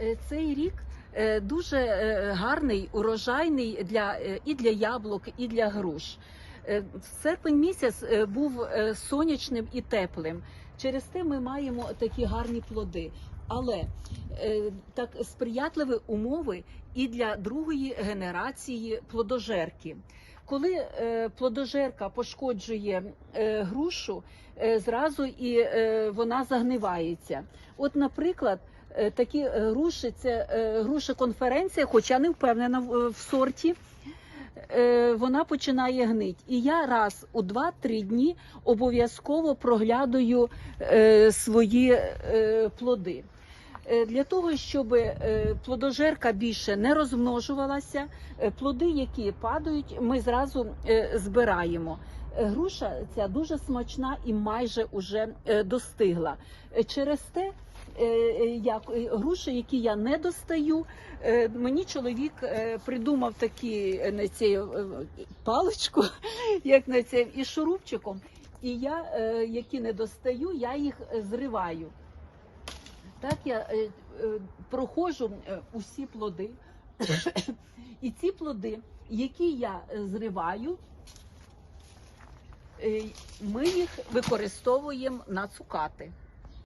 Е, Цей рік е, дуже е, гарний, урожайний для і для яблук, і для груш. Серпень місяць був сонячним і теплим. Через те ми маємо такі гарні плоди. Але так сприятливі умови і для другої генерації плодожерки. Коли плодожерка пошкоджує грушу, зразу і вона загнивається. От, наприклад, такі е, груші це е, груша конференція, хоча не впевнена в, в сорті. е, Вона починає гнить. І я раз у 2-3 дні обов'язково проглядую е, свої е, плоди. Е, Для того, щоб е, плодожерка більше не розмножувалася, е, плоди, які падають, ми зразу е, збираємо. Е, Груша ця дуже смачна і майже уже е, достигла. Е, Через те, е, е, як е, груші, які я не достаю, е, мені чоловік е, придумав такі е, на е, паличку, як на це, і шурупчиком. І я, е, які не достаю, я їх е, зриваю. Так я е, е, проходжу е, усі плоди. І ці плоди, які я е, зриваю, е, ми їх використовуємо на цукати.